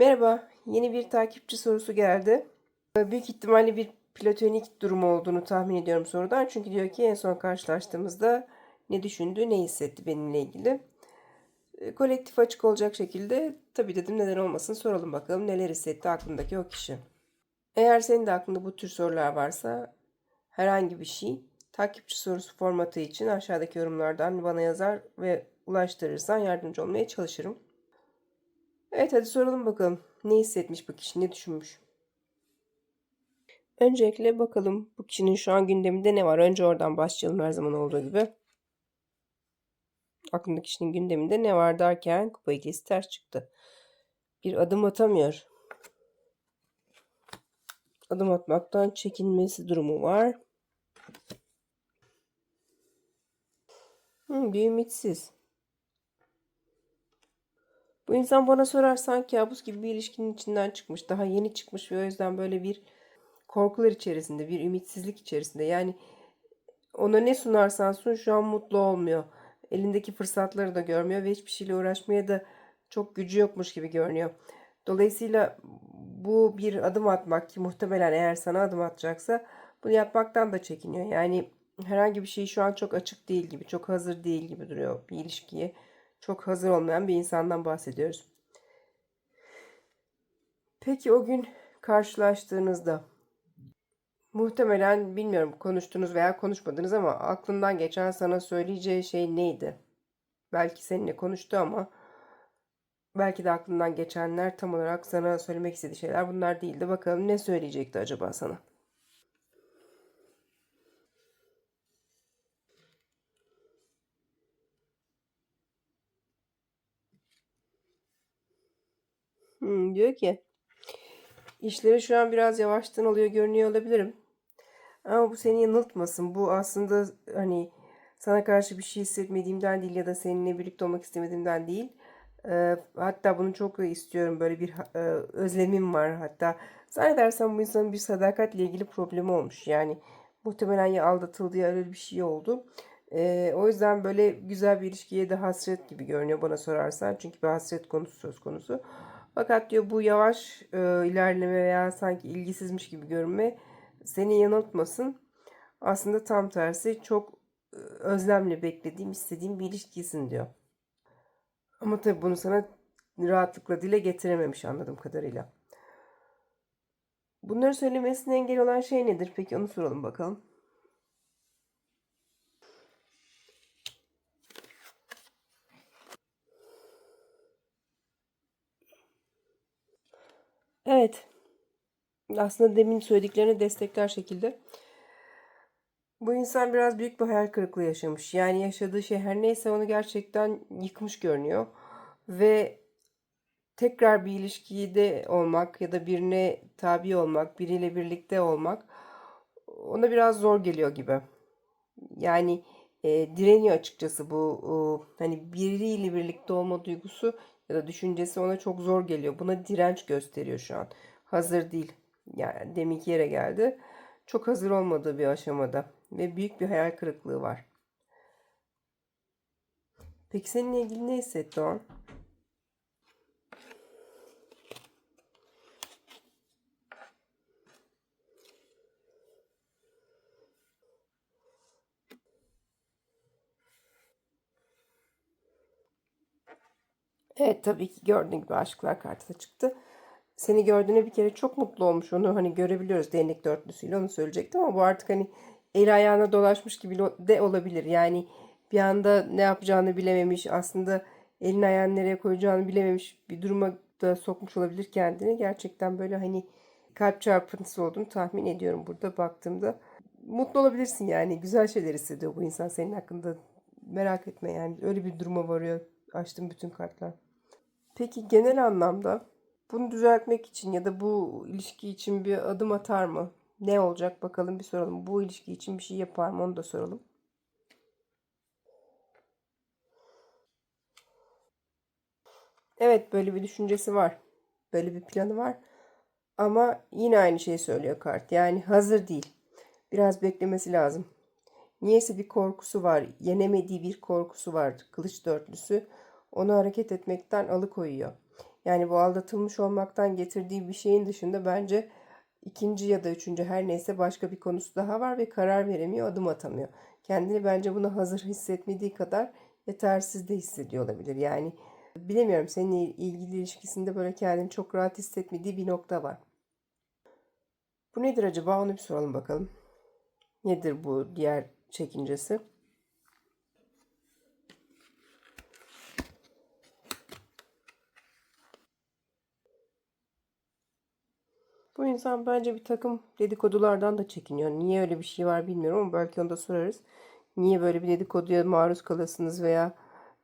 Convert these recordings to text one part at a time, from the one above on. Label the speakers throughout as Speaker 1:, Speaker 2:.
Speaker 1: Merhaba, yeni bir takipçi sorusu geldi. Ee, Büyük ihtimalle bir platonik durumu olduğunu tahmin ediyorum sorudan. Çünkü diyor ki en son karşılaştığımızda ne düşündü, ne hissetti benimle ilgili. Ee, Kolektif açık olacak şekilde tabii dedim neden olmasın soralım bakalım neler hissetti aklındaki o kişi. Eğer senin de aklında bu tür sorular varsa herhangi bir şey takipçi sorusu formatı için aşağıdaki yorumlardan bana yazar ve ulaştırırsan yardımcı olmaya çalışırım. Evet hadi soralım bakalım. Ne hissetmiş bu kişi, ne düşünmüş? Öncelikle bakalım bu kişinin şu an gündeminde ne var? Önce oradan başlayalım her zaman olduğu gibi. Aklındaki kişinin gündeminde ne var derken kupa ikisi ters çıktı. Bir adım atamıyor. Adım atmaktan çekinmesi durumu var. Hmm, bir ümitsiz. Bu insan bana sorarsan kabus gibi bir ilişkinin içinden çıkmış. Daha yeni çıkmış ve o yüzden böyle bir korkular içerisinde, bir ümitsizlik içerisinde. Yani ona ne sunarsan sun şu an mutlu olmuyor. Elindeki fırsatları da görmüyor ve hiçbir şeyle uğraşmaya da çok gücü yokmuş gibi görünüyor. Dolayısıyla bu bir adım atmak ki muhtemelen eğer sana adım atacaksa bunu yapmaktan da çekiniyor. Yani herhangi bir şey şu an çok açık değil gibi, çok hazır değil gibi duruyor bir ilişkiye. Çok hazır olmayan bir insandan bahsediyoruz. Peki o gün karşılaştığınızda muhtemelen bilmiyorum konuştunuz veya konuşmadınız ama aklından geçen sana söyleyeceği şey neydi? Belki seninle konuştu ama belki de aklından geçenler tam olarak sana söylemek istediği şeyler bunlar değildi. Bakalım ne söyleyecekti acaba sana? Diyor ki işleri şu an biraz yavaştan alıyor görünüyor olabilirim. Ama bu seni yanıltmasın. Bu aslında hani sana karşı bir şey hissetmediğimden değil ya da seninle birlikte olmak istemediğimden değil. Hatta bunu çok da istiyorum. Böyle bir özlemim var. Hatta zannedersem bu insanın bir sadakatle ilgili problemi olmuş. Yani muhtemelen ya aldatıldı ya öyle bir şey oldu. O yüzden böyle güzel bir ilişkiye de hasret gibi görünüyor bana sorarsan. Çünkü bir hasret konusu söz konusu. Fakat diyor bu yavaş e, ilerleme veya sanki ilgisizmiş gibi görünme seni yanıltmasın. Aslında tam tersi çok e, özlemle beklediğim, istediğim bir ilişkisin diyor. Ama tabii bunu sana rahatlıkla dile getirememiş anladığım kadarıyla. Bunları söylemesine engel olan şey nedir? Peki onu soralım bakalım. Evet. Aslında demin söylediklerini destekler şekilde. Bu insan biraz büyük bir hayal kırıklığı yaşamış. Yani yaşadığı şey her neyse onu gerçekten yıkmış görünüyor. Ve tekrar bir ilişkide olmak ya da birine tabi olmak, biriyle birlikte olmak ona biraz zor geliyor gibi. Yani e, direniyor açıkçası bu o, hani biriyle birlikte olma duygusu ya da düşüncesi ona çok zor geliyor. Buna direnç gösteriyor şu an. Hazır değil. Yani deminki yere geldi. Çok hazır olmadığı bir aşamada ve büyük bir hayal kırıklığı var. Peki seninle ilgili ne hissetti o an? Evet tabii ki gördüğün gibi aşklar kartı da çıktı. Seni gördüğüne bir kere çok mutlu olmuş. Onu hani görebiliyoruz değnek dörtlüsüyle onu söyleyecektim ama bu artık hani el ayağına dolaşmış gibi de olabilir. Yani bir anda ne yapacağını bilememiş. Aslında elini ayağını nereye koyacağını bilememiş bir duruma da sokmuş olabilir kendini. Gerçekten böyle hani kalp çarpıntısı olduğunu tahmin ediyorum burada baktığımda. Mutlu olabilirsin yani. Güzel şeyler hissediyor bu insan senin hakkında. Merak etme yani. Öyle bir duruma varıyor. Açtım bütün kartlar. Peki genel anlamda bunu düzeltmek için ya da bu ilişki için bir adım atar mı? Ne olacak bakalım bir soralım. Bu ilişki için bir şey yapar mı onu da soralım. Evet böyle bir düşüncesi var. Böyle bir planı var. Ama yine aynı şeyi söylüyor kart. Yani hazır değil. Biraz beklemesi lazım. Niyeyse bir korkusu var. Yenemediği bir korkusu var. Kılıç dörtlüsü onu hareket etmekten alıkoyuyor. Yani bu aldatılmış olmaktan getirdiği bir şeyin dışında bence ikinci ya da üçüncü her neyse başka bir konusu daha var ve karar veremiyor, adım atamıyor. Kendini bence buna hazır hissetmediği kadar yetersiz de hissediyor olabilir. Yani bilemiyorum seninle ilgili ilişkisinde böyle kendini çok rahat hissetmediği bir nokta var. Bu nedir acaba onu bir soralım bakalım. Nedir bu diğer çekincesi? Bu insan bence bir takım dedikodulardan da çekiniyor. Niye öyle bir şey var bilmiyorum ama belki onu da sorarız. Niye böyle bir dedikoduya maruz kalasınız veya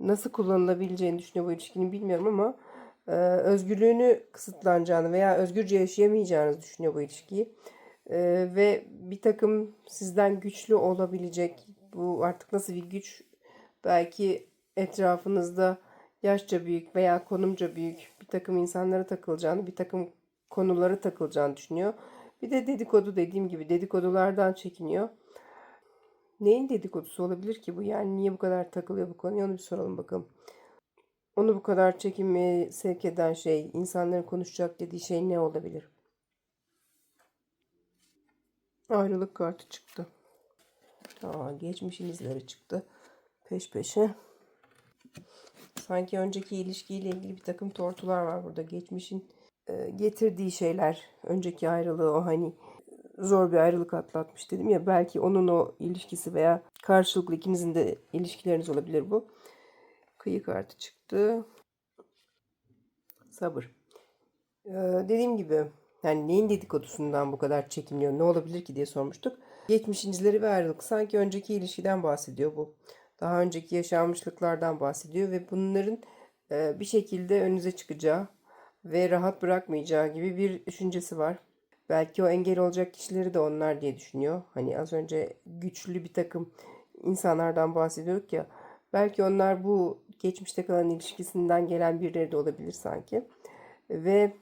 Speaker 1: nasıl kullanılabileceğini düşünüyor bu ilişkinin bilmiyorum ama e, özgürlüğünü kısıtlanacağını veya özgürce yaşayamayacağınızı düşünüyor bu ilişkiyi. E, ve bir takım sizden güçlü olabilecek bu artık nasıl bir güç belki etrafınızda yaşça büyük veya konumca büyük bir takım insanlara takılacağını, bir takım konulara takılacağını düşünüyor. Bir de dedikodu dediğim gibi dedikodulardan çekiniyor. Neyin dedikodusu olabilir ki bu? Yani niye bu kadar takılıyor bu konuya onu bir soralım bakalım. Onu bu kadar çekinmeye sevk eden şey, insanların konuşacak dediği şey ne olabilir? Ayrılık kartı çıktı. Aa, geçmişin izleri çıktı. Peş peşe. Sanki önceki ilişkiyle ilgili bir takım tortular var burada. Geçmişin getirdiği şeyler. Önceki ayrılığı o hani zor bir ayrılık atlatmış dedim ya. Belki onun o ilişkisi veya karşılıklı ikinizin de ilişkileriniz olabilir bu. Kıyı kartı çıktı. Sabır. Ee, dediğim gibi yani neyin dedikodusundan bu kadar çekiniyor, ne olabilir ki diye sormuştuk. Geçmişin izleri ve ayrılık. Sanki önceki ilişkiden bahsediyor bu. Daha önceki yaşanmışlıklardan bahsediyor ve bunların e, bir şekilde önünüze çıkacağı ve rahat bırakmayacağı gibi bir düşüncesi var. Belki o engel olacak kişileri de onlar diye düşünüyor. Hani az önce güçlü bir takım insanlardan bahsediyorduk ya. Belki onlar bu geçmişte kalan ilişkisinden gelen birileri de olabilir sanki. Ve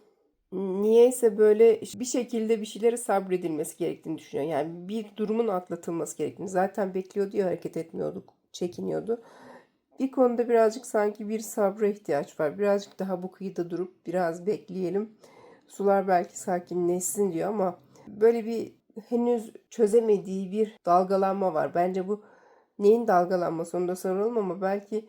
Speaker 1: niyeyse böyle bir şekilde bir şeylere sabredilmesi gerektiğini düşünüyor. Yani bir durumun atlatılması gerektiğini. Zaten bekliyordu ya hareket etmiyorduk, çekiniyordu. Bir konuda birazcık sanki bir sabra ihtiyaç var. Birazcık daha bu kıyıda durup biraz bekleyelim. Sular belki sakinleşsin diyor ama böyle bir henüz çözemediği bir dalgalanma var. Bence bu neyin dalgalanması onu da soralım ama belki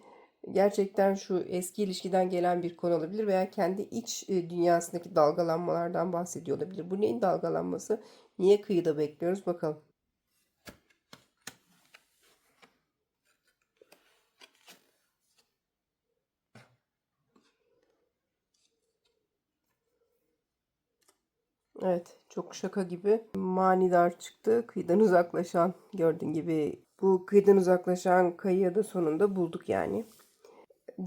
Speaker 1: gerçekten şu eski ilişkiden gelen bir konu olabilir veya kendi iç e, dünyasındaki dalgalanmalardan bahsediyor olabilir. Bu neyin dalgalanması? Niye kıyıda bekliyoruz bakalım. Evet, çok şaka gibi manidar çıktı. Kıyıdan uzaklaşan gördüğün gibi bu kıyıdan uzaklaşan kayığı da sonunda bulduk yani.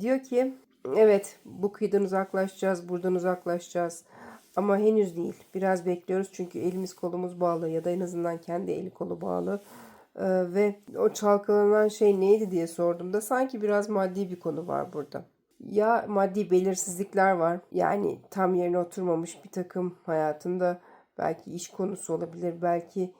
Speaker 1: Diyor ki evet bu kıyıdan uzaklaşacağız, buradan uzaklaşacağız. Ama henüz değil. Biraz bekliyoruz çünkü elimiz kolumuz bağlı ya da en azından kendi eli kolu bağlı. Ee, ve o çalkalanan şey neydi diye sorduğumda sanki biraz maddi bir konu var burada ya maddi belirsizlikler var. Yani tam yerine oturmamış bir takım hayatında belki iş konusu olabilir. Belki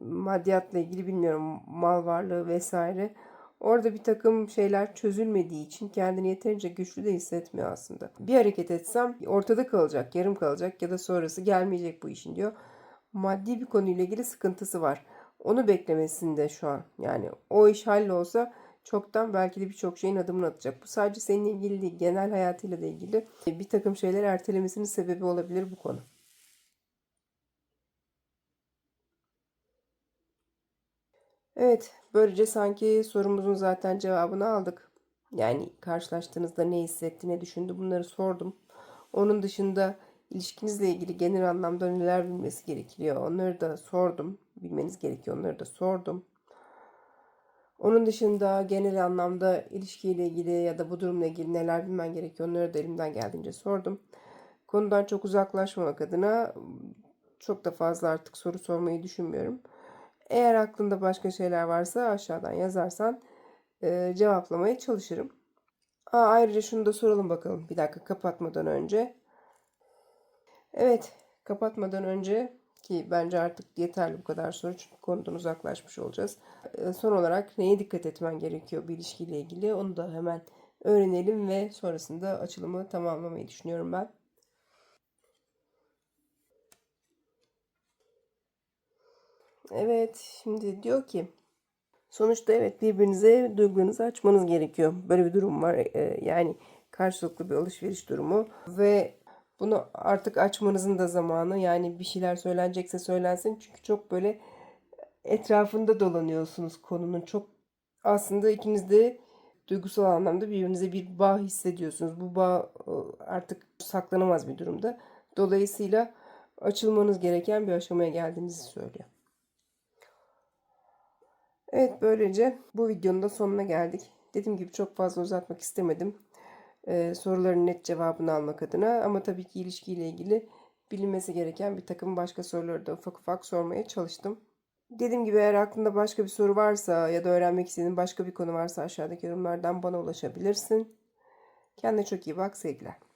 Speaker 1: maddiyatla ilgili bilmiyorum mal varlığı vesaire. Orada bir takım şeyler çözülmediği için kendini yeterince güçlü de hissetmiyor aslında. Bir hareket etsem ortada kalacak, yarım kalacak ya da sonrası gelmeyecek bu işin diyor. Maddi bir konuyla ilgili sıkıntısı var. Onu beklemesinde şu an. Yani o iş hallolsa çoktan belki de birçok şeyin adımını atacak. Bu sadece seninle ilgili değil, genel hayatıyla da ilgili bir takım şeyler ertelemesinin sebebi olabilir bu konu. Evet, böylece sanki sorumuzun zaten cevabını aldık. Yani karşılaştığınızda ne hissetti, ne düşündü bunları sordum. Onun dışında ilişkinizle ilgili genel anlamda neler bilmesi gerekiyor onları da sordum. Bilmeniz gerekiyor onları da sordum. Onun dışında genel anlamda ilişkiyle ilgili ya da bu durumla ilgili neler bilmen gerekiyor onları da elimden geldiğince sordum. Konudan çok uzaklaşmamak adına çok da fazla artık soru sormayı düşünmüyorum. Eğer aklında başka şeyler varsa aşağıdan yazarsan e, cevaplamaya çalışırım. Aa, ayrıca şunu da soralım bakalım bir dakika kapatmadan önce. Evet kapatmadan önce ki bence artık yeterli bu kadar soru çünkü konudan uzaklaşmış olacağız. Ee, son olarak neye dikkat etmen gerekiyor bir ilişkiyle ilgili onu da hemen öğrenelim ve sonrasında açılımı tamamlamayı düşünüyorum ben. Evet, şimdi diyor ki sonuçta evet birbirinize duygularınızı açmanız gerekiyor. Böyle bir durum var. Ee, yani karşılıklı bir alışveriş durumu ve bunu artık açmanızın da zamanı. Yani bir şeyler söylenecekse söylensin. Çünkü çok böyle etrafında dolanıyorsunuz konunun. Çok aslında ikiniz de duygusal anlamda birbirinize bir bağ hissediyorsunuz. Bu bağ e, artık saklanamaz bir durumda. Dolayısıyla açılmanız gereken bir aşamaya geldiğinizi söylüyor. Evet böylece bu videonun da sonuna geldik. Dediğim gibi çok fazla uzatmak istemedim. Soruların net cevabını almak adına ama tabii ki ilişkiyle ilgili bilinmesi gereken bir takım başka soruları da ufak ufak sormaya çalıştım. Dediğim gibi eğer aklında başka bir soru varsa ya da öğrenmek istediğin başka bir konu varsa aşağıdaki yorumlardan bana ulaşabilirsin. Kendine çok iyi bak sevgiler.